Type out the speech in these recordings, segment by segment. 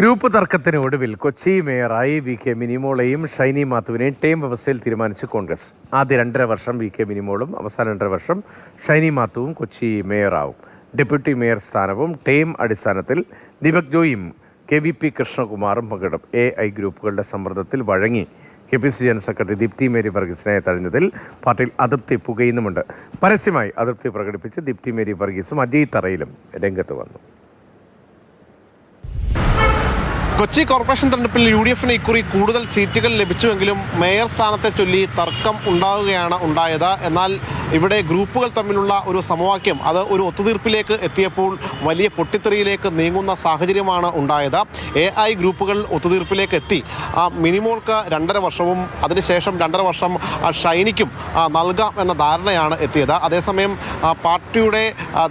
Group തർക്കത്തിന് ഒടുവിൽ കൊച്ചി മേയറായി V K മിനിമോളെയും ഷൈനി മാത്തുവിനെയും ടേം വ്യവസ്ഥയിൽ തീരുമാനിച്ചു കോൺഗ്രസ്. ആദ്യ രണ്ടര വർഷം വി കെ മിനിമോളും അവസാന രണ്ടര വർഷം ഷൈനി മാത്തുവും കൊച്ചി മേയറാവും. ഡെപ്യൂട്ടി മേയർ സ്ഥാനവും ടേം അടിസ്ഥാനത്തിൽ ദീപക് ജോയിയും കെ വി പി കൃഷ്ണകുമാറും പങ്കിടും. എ ഐ ഗ്രൂപ്പുകളുടെ സമ്മർദ്ദത്തിൽ വഴങ്ങി. K P C general secretary Deepthi Mary വർഗീസിനെ തഴഞ്ഞതിൽ പാർട്ടിയിൽ അതൃപ്തി പുകയുന്നുമുണ്ട്. പരസ്യമായി അതൃപ്തി പ്രകടിപ്പിച്ച് ദീപ്തി മേരി വർഗീസും അജയ് തറയിലും രംഗത്ത് വന്നു. കൊച്ചി കോർപ്പറേഷൻ തെരഞ്ഞെടുപ്പിൽ യു ഡി എഫിന് ഇക്കുറി കൂടുതൽ സീറ്റുകൾ ലഭിച്ചുവെങ്കിലും മേയർ സ്ഥാനത്തെ ചൊല്ലി തർക്കം ഉണ്ടാവുകയാണ് ഉണ്ടായത്. എന്നാൽ ഇവിടെ ഗ്രൂപ്പുകൾ തമ്മിലുള്ള ഒരു സമവാക്യം അത് ഒരു ഒത്തുതീർപ്പിലേക്ക് എത്തിയപ്പോൾ വലിയ പൊട്ടിത്തെറിയിലേക്ക് നീങ്ങുന്ന സാഹചര്യമാണ് ഉണ്ടായത്. എ ഐ ഗ്രൂപ്പുകൾ ഒത്തുതീർപ്പിലേക്ക് എത്തി. ആ മിനിമോൾക്ക് രണ്ടര വർഷവും അതിനുശേഷം രണ്ടര വർഷം ഷൈനിക്കും നൽകാം എന്ന ധാരണയാണ് എത്തിയത്. അതേസമയം പാർട്ടിയുടെ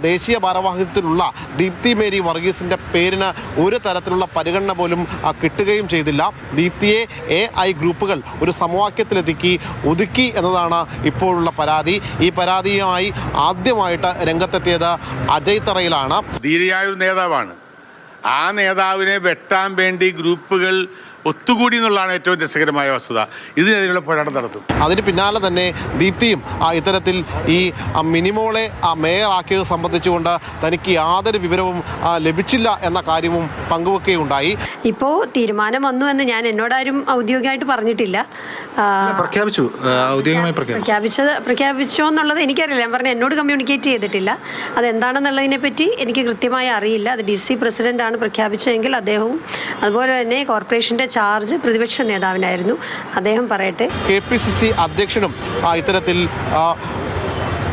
ദേശീയ ഭാരവാഹിത്വത്തിലുള്ള ദീപ്തി മേരി വർഗീസിന്റെ പേരിന് ഒരു തരത്തിലുള്ള പരിഗണന പോലും ആ, കിട്ടുകയും ചെയ്തില്ല. ദീപ്തിയെ എ ഐ ഗ്രൂപ്പുകൾ ഒരു സമവാക്യത്തിലെത്തിക്കി ഒതുക്കി എന്നതാണ് ഇപ്പോഴുള്ള പരാതി. ഈ പരാതിയുമായി ആദ്യമായിട്ട് രംഗത്തെത്തിയത് അജയ് തറയിലാണ്. ധീരയായ ഒരു നേതാവാണ്. ആ നേതാവിനെ വെട്ടാൻ വേണ്ടി ഗ്രൂപ്പുകൾ ഒത്തുകൂടി എന്നുള്ളതാണ് ഏറ്റവും രസകരമായ വസ്തുത. ഇതിനെതിരെയുള്ള പോരാട്ടം നടത്തും. അതിന് പിന്നാലെ തന്നെ ദീപ്തിയും ആ, ഇത്തരത്തിൽ ഈ മിനിമോളെ ആ, മേയറാക്കിയത് സംബന്ധിച്ചുകൊണ്ട് തനിക്ക് യാതൊരു വിവരവും ലഭിച്ചില്ല എന്ന കാര്യവും പങ്കുവെക്കുകയുണ്ടായി. ഇപ്പോൾ തീരുമാനം വന്നു എന്ന് ഞാൻ എന്നോടാരും ഔദ്യോഗികമായിട്ട് പറഞ്ഞിട്ടില്ല. പ്രഖ്യാപിച്ചു. ഔദ്യോഗികമായി പ്രഖ്യാപിച്ചു. പ്രഖ്യാപിച്ചത് പ്രഖ്യാപിച്ചോ എന്നുള്ളത് എനിക്കറിയില്ല. ഞാൻ പറഞ്ഞു എന്നോട് കമ്മ്യൂണിക്കേറ്റ് ചെയ്തിട്ടില്ല. അതെന്താണെന്നുള്ളതിനെ പറ്റി എനിക്ക് കൃത്യമായി അറിയില്ല. അത് ഡി സി ആണ് പ്രഖ്യാപിച്ചതെങ്കിൽ അദ്ദേഹവും അതുപോലെ തന്നെ കോർപ്പറേഷന്റെ ചാർജ് പ്രതിപക്ഷ നേതാവിനായിരുന്നു. അദ്ദേഹം പറയട്ടെ. കെ പി സി സി അധ്യക്ഷനും ഇത്തരത്തിൽ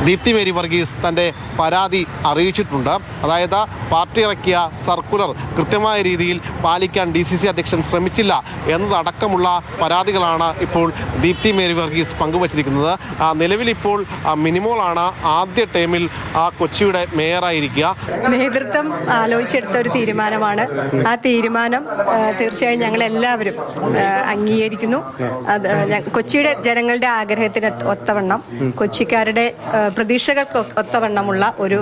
ദീപ്തി മേരി വർഗീസ് തന്റെ പരാതി അറിയിച്ചിട്ടുണ്ട്. അതായത് പാർട്ടി ഇറക്കിയ സർക്കുലർ കൃത്യമായ രീതിയിൽ പാലിക്കാൻ ഡി സി സി അധ്യക്ഷൻ ശ്രമിച്ചില്ല എന്നതടക്കമുള്ള പരാതികളാണ് ഇപ്പോൾ ദീപ്തി മേരി വർഗീസ് പങ്കുവച്ചിരിക്കുന്നത്. നിലവിലിപ്പോൾ മിനിമോളാണ് ആദ്യ ടൈമിൽ ആ കൊച്ചിയുടെ മേയറായിരിക്കുക. നേതൃത്വം ആലോചിച്ചെടുത്ത ഒരു തീരുമാനമാണ്. ആ തീരുമാനം തീർച്ചയായും ഞങ്ങൾ എല്ലാവരും അംഗീകരിക്കുന്നു. കൊച്ചിയുടെ ജനങ്ങളുടെ ആഗ്രഹത്തിന് ഒത്തവണ്ണം കൊച്ചിക്കാരുടെ പ്രതീക്ഷകൾക്ക് ഒത്തവണ്ണമുള്ള ഒരു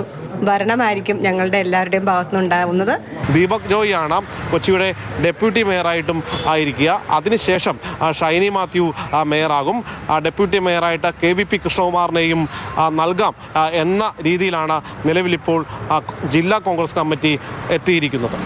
ഭരണമായിരിക്കും ഞങ്ങളുടെ എല്ലാവരുടെയും ഭാഗത്തുനിന്നുണ്ടാവുന്നത്. ദീപക് ജോയിയാണ് കൊച്ചിയുടെ ഡെപ്യൂട്ടി മേയറായിട്ടും ആയിരിക്കുക. അതിനുശേഷം ഷൈനി മാത്യു മേയറാകും. ഡെപ്യൂട്ടി മേയറായിട്ട് കെ വി പി കൃഷ്ണകുമാറിനെയും നൽകാം എന്ന രീതിയിലാണ് നിലവിലിപ്പോൾ ജില്ലാ കോൺഗ്രസ് കമ്മിറ്റി എത്തിയിരിക്കുന്നത്.